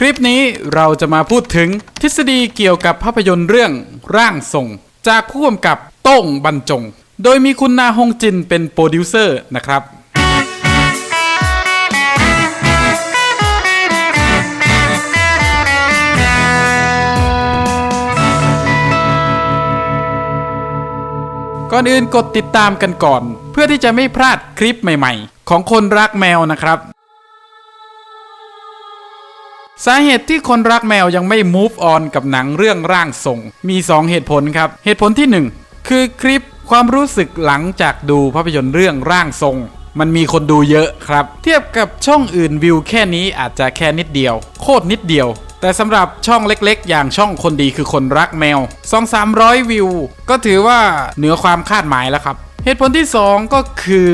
คลิปนี้เราจะมาพูดถึงทฤษฎีเกี่ยวกับภาพยนตร์เรื่องร่างทรง จากผู้กำกับโต้งบรรจง โดยมีคุณนาฮงจินเป็นโปรดิวเซอร์นะครับ ก่อนอื่นกดติดตามกันก่อน เพื่อที่จะไม่พลาดคลิปใหม่ๆ ของคนรักแมวนะครับ สาเหตุที่คนรักแมวยังไม่ move on กับหนังเรื่องร่างทรง มี 2 เหตุผลครับ เหตุผลที่ 1 คือคลิปความรู้สึกหลังจากดูภาพยนตร์เรื่องร่างทรง มันมีคนดูเยอะครับ เทียบกับช่องอื่นวิวแค่นี้อาจจะแค่นิดเดียว โคตรนิดเดียว แต่สำหรับช่องเล็กๆ อย่างช่องคนดีคือคนรักแมว 2 300 วิว ก็ถือว่าเหนือความคาดหมายแล้วครับ เหตุผลที่ 2 ก็คือ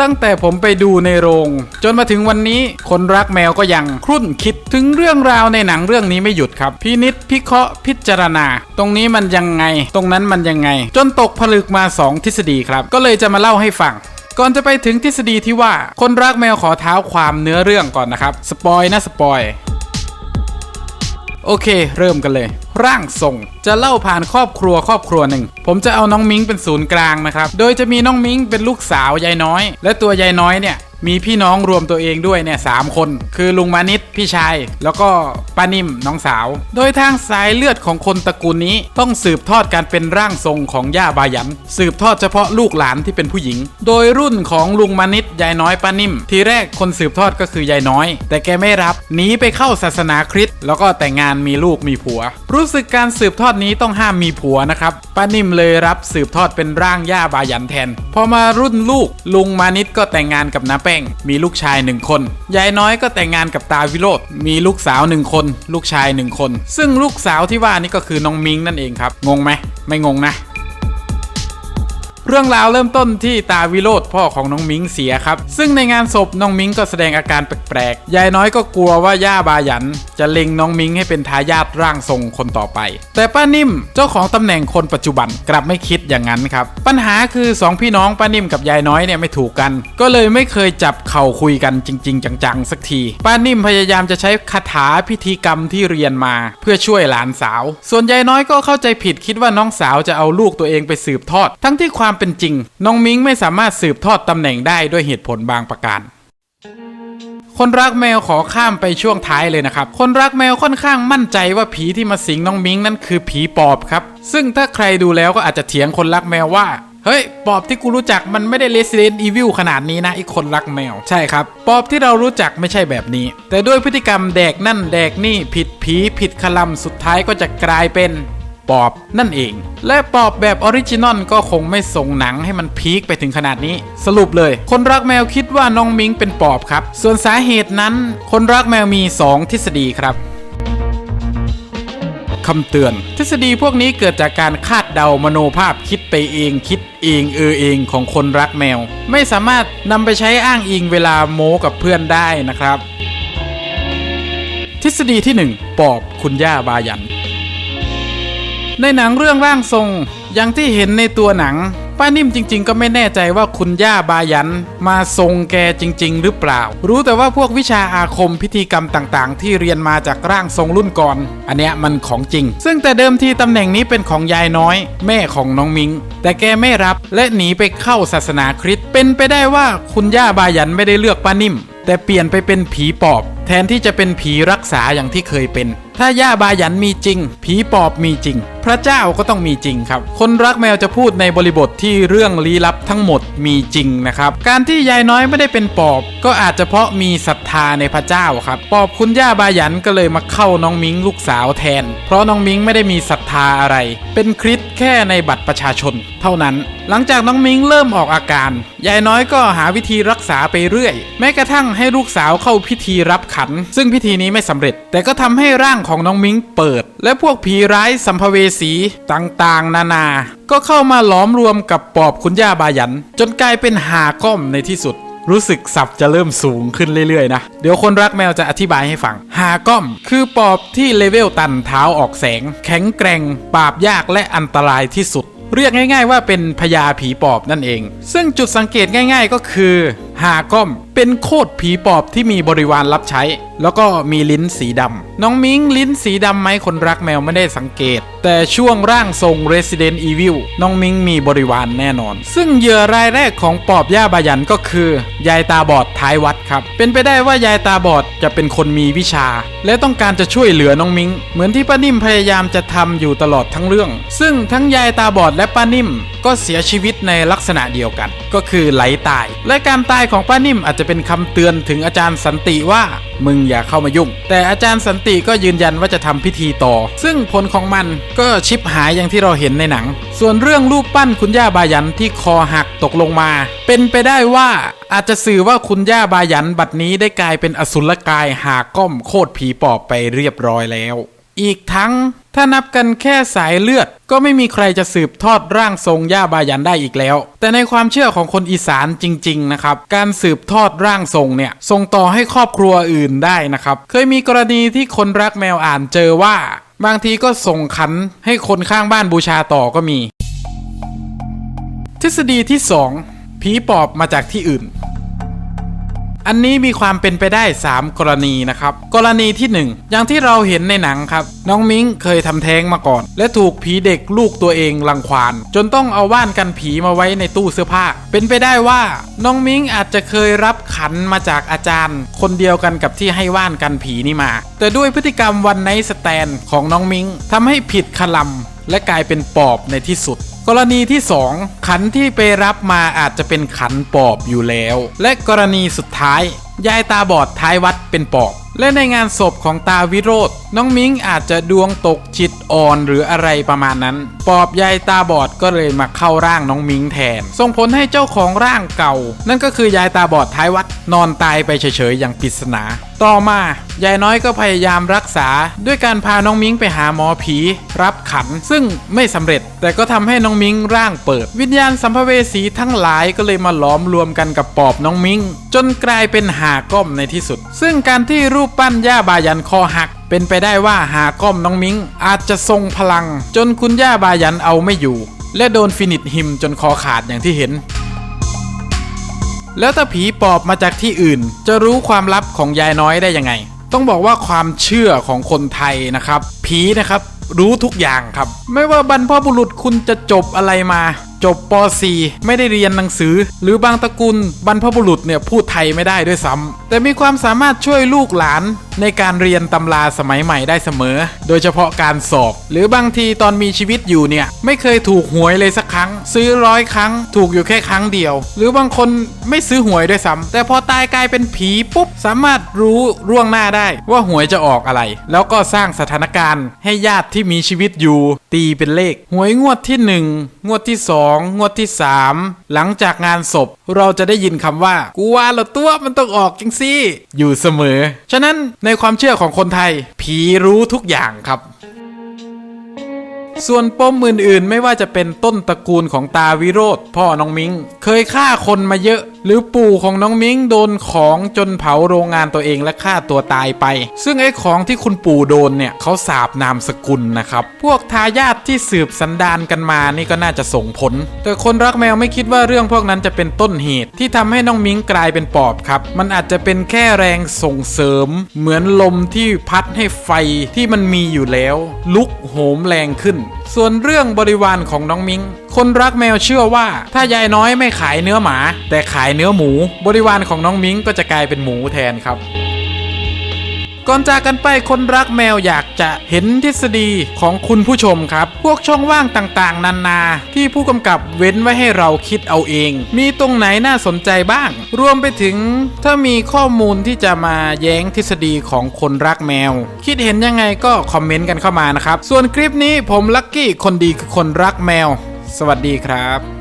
ตั้งแต่ผมไปดูในโรง จนมาถึงวันนี้คนรักแมวก็ยังครุ่นคิดถึงเรื่องราวในหนังเรื่องนี้ไม่หยุดครับ พินิษพิเคราะห์พิจารณา ตรงนี้มันยังไง ตรงนั้นมันยังไง จนตกผลึกมา 2 ทฤษฎีครับ ก็เลยจะมาเล่าให้ฟังก่อนจะไปถึงทฤษฎีที่ว่า คนรักแมวขอเท้าความเนื้อเรื่องก่อนนะครับสปอยนะสปอยโอเค เริ่มกันเลย ร่างทรงจะเล่าผ่านครอบครัวครอบครัวหนึ่ง ผมจะเอาน้องมิงเป็นศูนย์กลางนะครับ โดยจะมีน้องมิงเป็นลูกสาวยายน้อย และตัวยายน้อยเนี่ย มีพี่น้องรวมตัวเองด้วยเนี่ยสามคน คือลุงมานิดพี่ชาย แล้วก็ป้านิ่มน้องสาว โดยทางสายเลือดของคนตระกูลนี้ต้องสืบทอดการเป็นร่างทรงของย่าบายัน สืบทอดเฉพาะลูกหลานที่เป็นผู้หญิง โดยรุ่นของลุงมานิดยายน้อยป้านิ่ม ทีแรกคนสืบทอดก็คือยายน้อย แต่แกไม่รับหนีไปเข้าศาสนาคริสต์แล้วก็แต่งงานมีลูกมีผัว รู้สึกการสืบทอดนี้ต้องห้ามมีผัวนะครับป้านิ่มเลยรับสืบทอดเป็นร่างย่าบายันแทน พอมารุ่นลูกลุงมานิดก็แต่งงานกับน้าแป้ง มีลูกชายหนึ่งคน ยายน้อยก็แต่งงานกับตาวิโรธมีลูกสาวหนึ่งคน ลูกชายหนึ่งคน ซึ่งลูกสาวที่ว่านี่ก็คือน้องมิงนั่นเองครับ งงไหมไม่งงนะ เรื่องราวเริ่มต้นที่ตาวิโรธพ่อของน้องมิงเสียครับ ซึ่งในงานศพน้องมิงก็แสดงอาการแปลกๆ ยายน้อยก็กลัวว่าย่าบายัน จะเล็งน้องมิงให้เป็นทายาทร่างทรงคนต่อไป แต่ป้านิ่มเจ้าของตำแหน่งคนปัจจุบันกลับไม่คิดอย่างนั้นครับ ปัญหาคือสองพี่น้องป้านิ่มกับยายน้อยเนี่ยไม่ถูกกัน ก็เลยไม่เคยจับเข่าคุยกันจริง ๆ จังๆสักที ป้านิ่มพยายามจะใช้คาถาพิธีกรรมที่เรียนมา เพื่อช่วยหลานสาว ส่วนยายน้อยก็เข้าใจผิดคิดว่าน้องสาวจะเอาลูกตัวเองไปสืบทอด ทั้งที่ความเป็นจริง น้องมิงไม่สามารถสืบทอดตำแหน่งได้ด้วยเหตุผลบางประการคนรักแมวขอข้ามไปช่วงท้ายเลยนะครับ คนรักแมวค่อนข้างมั่นใจว่าผีที่มาสิงน้องมิงนั้นคือผีปอบครับ ซึ่งถ้าใครดูแล้วก็อาจจะเถียงคนรักแมวว่า เฮ้ย ปอบที่กูรู้จักมันไม่ได้ Resident Evil ขนาดนี้นะไอ้คนรักแมว ใช่ครับ ปอบที่เรารู้จักไม่ใช่แบบนี้ แต่ด้วยพฤติกรรมแดกนั่นแดกนี่ผิดผีผิดคลำสุดท้ายก็จะกลายเป็น ปอบนั่นเอง และปอบแบบออริจินอลก็คงไม่ส่งหนังให้มันพีคไปถึงขนาดนี้ สรุปเลย คนรักแมวคิดว่าน้องมิงเป็นปอบครับ ส่วนสาเหตุนั้น คนรักแมวมี 2 ทฤษฎีครับคำเตือน ทฤษฎีพวกนี้เกิดจากการคาดเดามโนภาพคิดไปเองคิดเองเออเองของคนรักแมว ไม่สามารถนำไปใช้อ้างอิงเวลาโม้กับเพื่อนได้นะครับ ทฤษฎีที่ 1 ปอบคุณย่าบายัน ในหนังเรื่องร่างทรง อย่างที่เห็นในตัวหนัง ป้านิ่มจริง ๆ ก็ไม่แน่ใจว่าคุณย่าบายัน มาทรงแกจริง ๆ หรือเปล่า รู้แต่ว่าพวกวิชาอาคมพิธีกรรมต่างๆ ที่เรียนมาจากร่างทรงรุ่นก่อน อันเนี้ยมันของจริง ซึ่งแต่เดิมทีตำแหน่งนี้เป็นของยายน้อย แม่ของน้องมิง แต่แกไม่รับและหนีไปเข้าศาสนาคริสต์เป็นไปได้ว่าคุณย่าบายันไม่ได้เลือกป้านิ่มแต่เปลี่ยนไปเป็นผีปอบ แทนที่จะเป็นผีรักษาอย่างที่เคยเป็น ถ้าย่าบายันมีจริง ผีปอบมีจริง พระเจ้าก็ต้องมีจริงครับ คนรักแมวจะพูดในบริบทที่เรื่องลี้ลับทั้งหมดมีจริงนะครับ การที่ยายน้อยไม่ได้เป็นปอบ ก็อาจจะเพราะมีศรัทธาในพระเจ้าครับ ปอบคุณย่าบายันก็เลยมาเข้าน้องมิงลูกสาวแทน เพราะน้องมิงไม่ได้มีศรัทธาอะไร เป็นคริสแค่ในบัตรประชาชน เท่านั้น หลังจากน้องมิงเริ่มออกอาการ ยายน้อยก็หาวิธีรักษาไปเรื่อย แม้กระทั่งให้ลูกสาวเข้าพิธีรับขัน ซึ่งพิธีนี้ไม่สำเร็จ แต่ก็ทำให้ร่างของน้องมิงเปิด และพวกผีร้ายสัมภเวสีต่างๆ นานา ก็เข้ามาหลอมรวมกับปอบคุณย่าบายัน จนกลายเป็นหาก้อมในที่สุดรู้สึกสับจะเริ่มสูงขึ้นเรื่อย ๆ นะ เดี๋ยวคนรักแมวจะอธิบายให้ฟัง หาก้อม คือปอบที่เลเวลตันเท้าออกแสง แข็งแกร่ง ปราบยากและอันตรายที่สุด เรียกง่าย ๆ ว่าเป็นพญาผีปอบนั่นเอง ซึ่งจุดสังเกตง่าย ๆ ก็คือ หาก้อม เป็นโคตรผีปอบที่มีบริวารรับใช้ แล้วก็มีลิ้นสีดำ น้องมิงลิ้นสีดำไหมคนรักแมวไม่ได้สังเกต แต่ช่วงร่างทรง Resident Evil น้องมิงมีบริวารแน่นอน ซึ่งเหยื่อรายแรกของปอบย่าบายันก็คือ ยายตาบอดท้ายวัดครับ เป็นไปได้ว่ายายตาบอดจะเป็นคนมีวิชา และต้องการจะช่วยเหลือน้องมิง เหมือนที่ป้านิ่มพยายามจะทำอยู่ตลอดทั้งเรื่อง ซึ่งทั้งยายตาบอดและป้านิ่ม ก็เสียชีวิตในลักษณะเดียวกัน ก็คือไหลตาย และการตายของป้านิ่มอาจจะเป็นคำเตือนถึงอาจารย์สันติว่ามึงอย่าเข้ามายุ่ง แต่อาจารย์สันติก็ยืนยันว่าจะทำพิธีต่อ ซึ่งผลของมันก็ชิบหายอย่างที่เราเห็นในหนัง ส่วนเรื่องรูปปั้นคุณย่าบายันที่คอหักตกลงมา เป็นไปได้ว่าอาจจะสื่อว่าคุณย่าบายันบัดนี้ได้กลายเป็นอสุรกายหาก้อมโคตรผีปอบไปเรียบร้อยแล้ว อีกทั้งถ้านับกันแค่สายเลือด ก็ไม่มีใครจะสืบทอดร่างทรงย่าบายันได้อีกแล้ว แต่ในความเชื่อของคนอีสานจริง ๆ นะครับ การสืบทอดร่างทรงเนี่ยส่งต่อให้ครอบครัวอื่นได้นะครับ เคยมีกรณีที่คนรักแมวอ่านเจอว่า บางทีก็ส่งขันให้คนข้างบ้านบูชาต่อก็มี ทฤษฎีที่ 2 ผีปอบมาจากที่อื่น อันนี้มีความเป็นไปได้ 3 กรณีนะครับ กรณีที่ 1 อย่างที่เราเห็นในหนังครับ น้องมิ้งเคยทำแท้งมาก่อน และถูกผีเด็กลูกตัวเองรังควาน จนต้องเอาว่านกันผีมาไว้ในตู้เสื้อผ้า เป็นไปได้ว่าน้องมิ้งอาจจะเคยรับขันมาจากอาจารย์ คนเดียวกันกับที่ให้ว่านกันผีนี่มา แต่ด้วยพฤติกรรมวันไนสแตนของน้องมิ้งทำให้ผิดคลำและกลายเป็นปอบในที่สุด กรณีที่ 2 ขันที่ไปรับมาอาจจะเป็นขันปอบอยู่แล้ว และกรณีสุดท้าย ยายตาบอดท้ายวัดเป็นปอบ และในงานศพของตาวิโรธน้องมิ้งอาจจะดวงตกจิตอ่อนหรืออะไรประมาณนั้น ปอบยายตาบอดก็เลยมาเข้าร่างน้องมิ้งแทน ส่งผลให้เจ้าของร่างเก่า นั่นก็คือยายตาบอดท้ายวัด นอนตายไปเฉยๆอย่างปริศนา ต่อมายายน้อยก็พยายามรักษา ด้วยการพาน้องมิ้งไปหาหมอผี รับขัน ซึ่งไม่สำเร็จ แต่ก็ทำให้น้องมิ้งร่างเปิด วิญญาณสัมภเวสีทั้งหลายก็เลยมาหลอมรวมกันกับปอบน้องมิ้งจนกลายเป็นหาก้อมในที่สุด ซึ่งการที่รูปปั้นย่าบายันคอหัก เป็นไปได้ว่าหาก้อมน้องมิ้งอาจจะทรงพลัง จนคุณย่าบายันเอาไม่อยู่ และโดนฟินิชหิมจนคอขาดอย่างที่เห็น แล้วถ้าผีปอบมาจากที่อื่น จะรู้ความลับของยายน้อยได้ยังไง ต้องบอกว่าความเชื่อของคนไทยนะครับ ผีนะครับรู้ทุกอย่างครับ ไม่ว่าบรรพบุรุษคุณจะจบอะไรมา จบป .4 ไม่ได้เรียนหนังสือ หรือบางตระกูลบรรพบุรุษเนี่ยพูดไทยไม่ได้ด้วยซ้ำแต่มีความสามารถช่วยลูกหลาน ในการเรียนตำราสมัยใหม่ได้เสมอ โดยเฉพาะการสอบ หรือบางทีตอนมีชีวิตอยู่เนี่ยไม่เคยถูกหวยเลยสักครั้ง ซื้อร้อยครั้ง ถูกอยู่แค่ครั้งเดียว หรือบางคนไม่ซื้อหวยด้วยซ้ำแต่พอตายกลายเป็นผีปุ๊บสามารถรู้ร่วงหน้าได้ว่าหวยจะออกอะไร แล้วก็สร้างสถานการณ์ให้ญาติที่มีชีวิตอยู่ ตีเป็นเลข หวยงวดที่หนึ่งงวดที่สองงวดที่สามหลังจากงานศพเราจะได้ยินคำว่า กูว่าและตัวมันต้องออกจังซี่อยู่เสมอ ฉะนั้นในความเชื่อของคนไทย ผีรู้ทุกอย่างครับ ส่วนปมอื่นๆ ไม่ว่าจะเป็นต้นตระกูลของตาวิโรธพ่อน้องมิงเคยฆ่าคนมาเยอะ หรือปู่ของน้องมิงโดนของจนเผาโรงงานตัวเองและฆ่าตัวตายไป ซึ่งไอ้ของที่คุณปู่โดนเนี่ยเขาสาบนามสกุลนะครับ พวกทายาทที่สืบสันดานกันมานี่ก็น่าจะส่งผล แต่คนรักแมวไม่คิดว่าเรื่องพวกนั้นจะเป็นต้นเหตุ ที่ทำให้น้องมิงกลายเป็นปอบครับ มันอาจจะเป็นแค่แรงส่งเสริม เหมือนลมที่พัดให้ไฟที่มันมีอยู่แล้ว ลุกโหมแรงขึ้น ส่วนเรื่องบริวารของน้องมิง คนรักแมวเชื่อว่า ถ้ายายน้อยไม่ขายเนื้อหมา แต่ขายเนื้อหมู บริวารของน้องมิ้งก็จะกลายเป็นหมูแทนครับก่อนจากกันไปคนรักแมวอยากจะเห็นทฤษฎีของคุณผู้ชมครับ พวกช่องว่างต่างๆ นานาที่ผู้กำกับเว้นไว้ให้เราคิดเอาเอง มีตรงไหนน่าสนใจบ้าง รวมไปถึงถ้ามีข้อมูลที่จะมาแย้งทฤษฎีของคนรักแมว คิดเห็นยังไงก็คอมเมนต์กันเข้ามานะครับ ส่วนคลิปนี้ผมลักกี้คนดีคือคนรักแมว สวัสดีครับ